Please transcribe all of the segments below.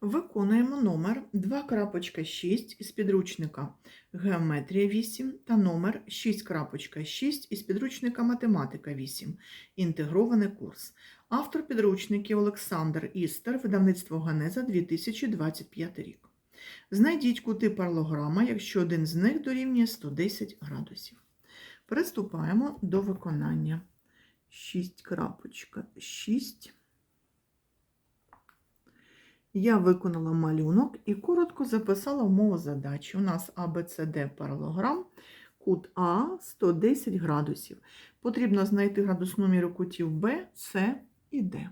Виконуємо номер 2.6 із підручника Геометрія 8 та номер 6.6 із підручника Математика 8. Інтегрований курс. Автор підручників Олександр Істер, видавництво Ганеза 2025 рік. Знайдіть кути паралограма, якщо один з них дорівнює 110 градусів. Приступаємо до виконання. 6.6. Я виконала малюнок і коротко записала умову задачі. У нас ABCD паралограм, кут А 110 градусів. Потрібно знайти градусну міру кутів Б, С і Д.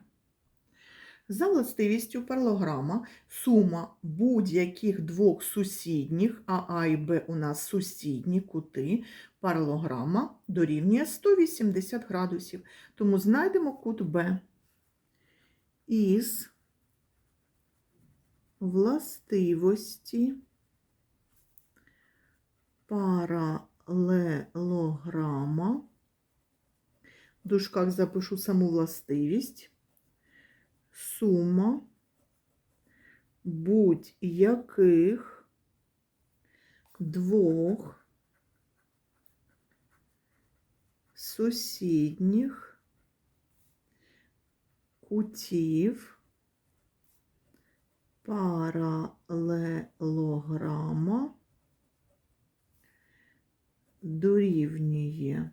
За властивістю паралограма сума будь-яких двох сусідніх, а А і Б у нас сусідні кути паралограма дорівнює 180 градусів. Тому знайдемо кут Б із властивості паралелограма. В дужках запишу саму властивість. Сума будь-яких двох сусідніх кутів паралелограма дорівнює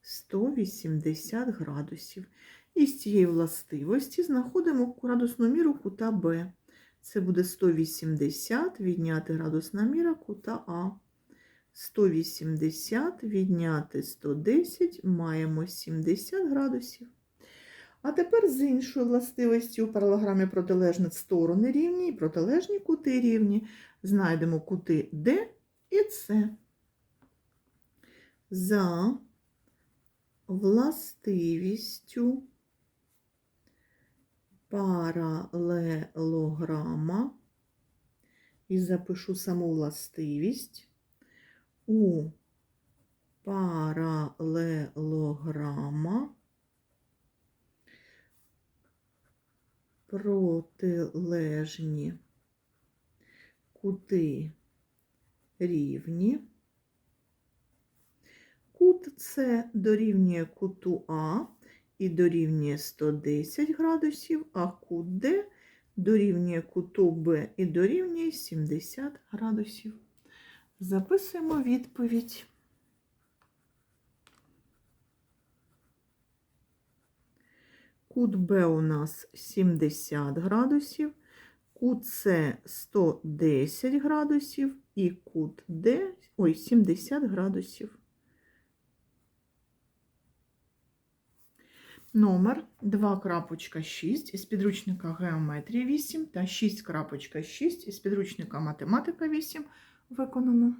180 градусів. І з цієї властивості знаходимо градусну міру кута Б. Це буде 180 відняти градусна міра кута А. 180 відняти 110 маємо 70 градусів. А тепер з іншою властивістю у паралограмі протилежні сторони рівні і протилежні кути рівні. Знайдемо кути Д і С. За властивістю паралелограма і запишу саму властивість у паралелограма протилежні кути рівні. Кут С дорівнює куту А і дорівнює 110 градусів, а кут Д дорівнює куту Б і дорівнює 70 градусів. Записуємо відповідь. Кут Б у нас 70 градусів, кут С 110 градусів і кут Д, ой, 70 градусів. Номер 2.6 із підручника Геометрія 8 та 6.6 із підручника Математика 8 виконано.